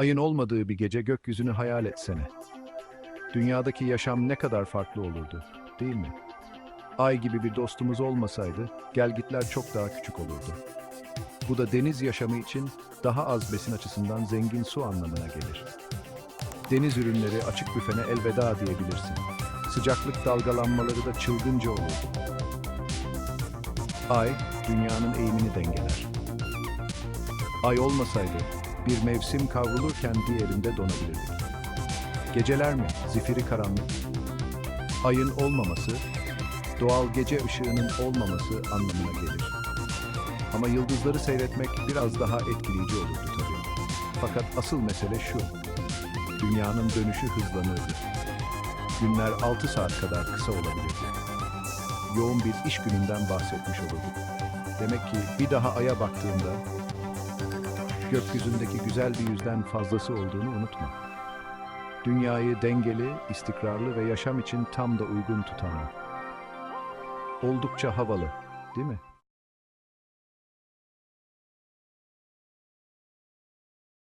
Ayın olmadığı bir gece gökyüzünü hayal etsene. Dünyadaki yaşam ne kadar farklı olurdu, değil mi? Ay gibi bir dostumuz olmasaydı, gelgitler çok daha küçük olurdu. Bu da deniz yaşamı için daha az besin açısından zengin su anlamına gelir. Deniz ürünleri açık büfene elveda diyebilirsin. Sıcaklık dalgalanmaları da çılgınca olurdu. Ay, dünyanın eğimini dengeler. Ay olmasaydı, bir mevsim kavrulurken diğerinde donabilirdik. Geceler mi, zifiri karanlık? Ayın olmaması, doğal gece ışığının olmaması anlamına gelir. Ama yıldızları seyretmek biraz daha etkileyici olurdu tabii. Fakat asıl mesele şu, dünyanın dönüşü hızlanırdı. Günler 6 saat kadar kısa olabilirdi. Yoğun bir iş gününden bahsetmiş olurduk. Demek ki bir daha aya baktığında gökyüzündeki güzel bir yüzden fazlası olduğunu unutma. Dünyayı dengeli, istikrarlı ve yaşam için tam da uygun tutan o. Oldukça havalı, değil mi?